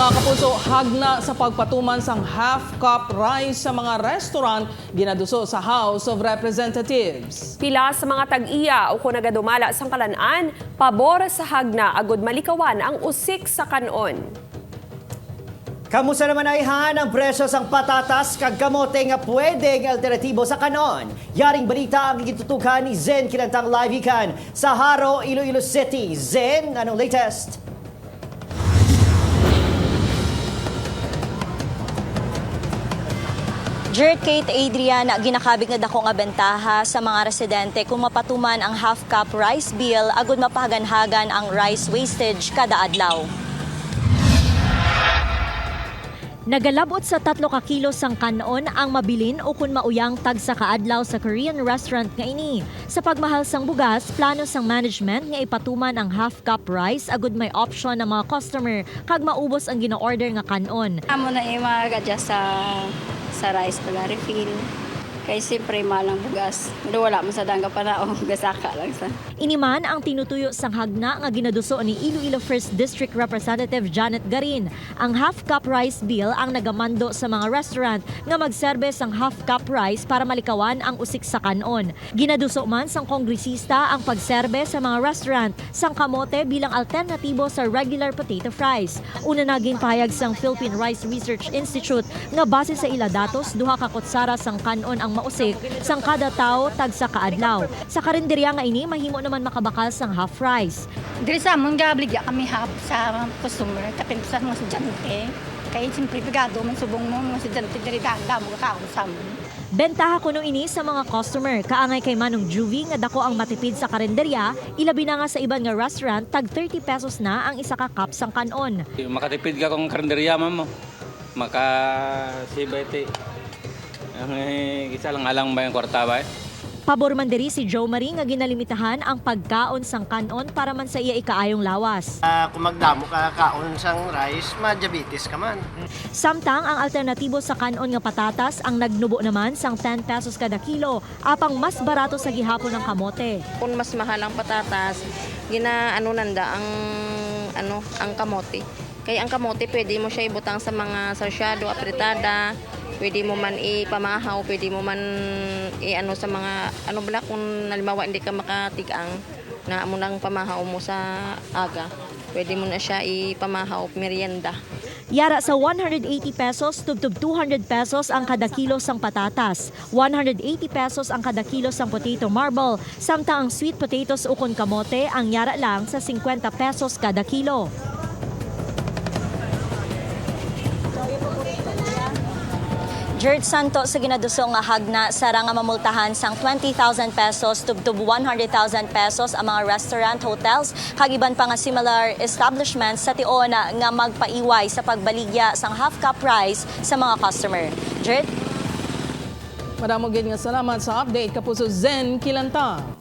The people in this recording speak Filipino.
Mga kapuso, hagna sa pagpatuman sang half-cup rice sa mga restaurant ginaduso sa House of Representatives. Pila sa mga tag-iya o kung nagadumala sang kalanaan, pabor sa hagna agod malikawan ang usik sa kanon. Kamusta naman ay han ang presyo sang patatas kag kamote nga pwedeng alternatibo sa kanon? Yaring balita ang gitutukan ni Zen Kinantang Live Ikan sa Haro, Iloilo City. Zen, anong latest? Jared Kate Adrian, ginakabig nga dako nga bentaha sa mga residente kung mapatuman ang half cup rice bill agud mapahaganhagan ang rice wastage kada adlaw. Nagalabot sa tatlo ka kilo sang kanon ang mabilin o kun mauyang tag sa kaadlaw sa Korean restaurant nga ini. Sa pagmahal sang bugas, plano sang management nga ipatuman ang half cup rice agud may option ng mga customer kag maubos ang gina-order nga kanon. Amo na yung mag-adjust sa, sa rice pala, refill. Kaya siyempre malang bugas. Pero wala mo sa dangga pa na, o gasaka lang sa. Iniman ang tinutuyo sang hagna nga ginaduso ni Iloilo 1st District Representative Janet Garin. Ang half cup rice bill ang nagamando sa mga restaurant nga magserbe sang half cup rice para malikawan ang usik sa kanon. Ginaduso man sang kongresista ang pagserbe sa mga restaurant sang kamote bilang alternatibo sa regular potato fries. Una naging payag sang Philippine Rice Research Institute nga base sa ila datos duha ka kutsara sang kanon ang mausik sang kada tao tag sa kaadlaw. Sa karinderya nga ini mahimo naman makabakal sang half rice. Diri sa amon gabligya kami hap sa customer kapin sa mga estudyante. Kaya siyempre pigado man subong mo mga estudyante diri danda mo kaon sa amon. Bentaha kuno ini sa mga customer kaangay kay Manong Juvie nga dako ang matipid sa karinderya, ilabi na nga sa iban nga restaurant tag 30 pesos na ang isa ka cup sang kanon. Makatipid ka kung karinderya mo. Maka sibete. Ang eh, isa lang alang ba yung kwarta ba eh? Pabor man diri si Joe Marie nga ginalimitahan ang pagkaon sang kanon para man sa iya ikaayong lawas. Ah, kung magdamo ka kaon sang rice, ma-diabetes ka man. Samtang ang alternatibo sa kanon nga patatas ang nagnubo naman sang 10 pesos kada kilo, apang mas barato sa gihapon ng kamote. kung mas mahal ang patatas, gina ano nanda ang ano ang kamote. Kaya ang kamote pwede mo siya ibutang sa mga sarsyado, apritada, pwede mo man ipamahaw, pwede mo man i-ano sa mga ano bala kung halimbawa hindi ka makatigang na mo nang pamahaw mo sa aga. Pwede mo na siya ipamahaw merienda. Yara sa 180 pesos tubtub 200 pesos ang kada kilo sang patatas, 180 pesos ang kada kilo sang potato marble, samtang ang sweet potatoes ukon kamote ang yara lang sa 50 pesos kada kilo. Jared Santo sa ginaduso nga hagna sa nga mamultahan sang 20,000 pesos tubtub 100,000 pesos ang mga restaurant, hotels, kagiban pa nga similar establishments sa tion na nga magpaiway sa pagbaligya sang half cup price sa mga customer. Jared? Madamo nga salamat sa update kapuso Zen Kilanta.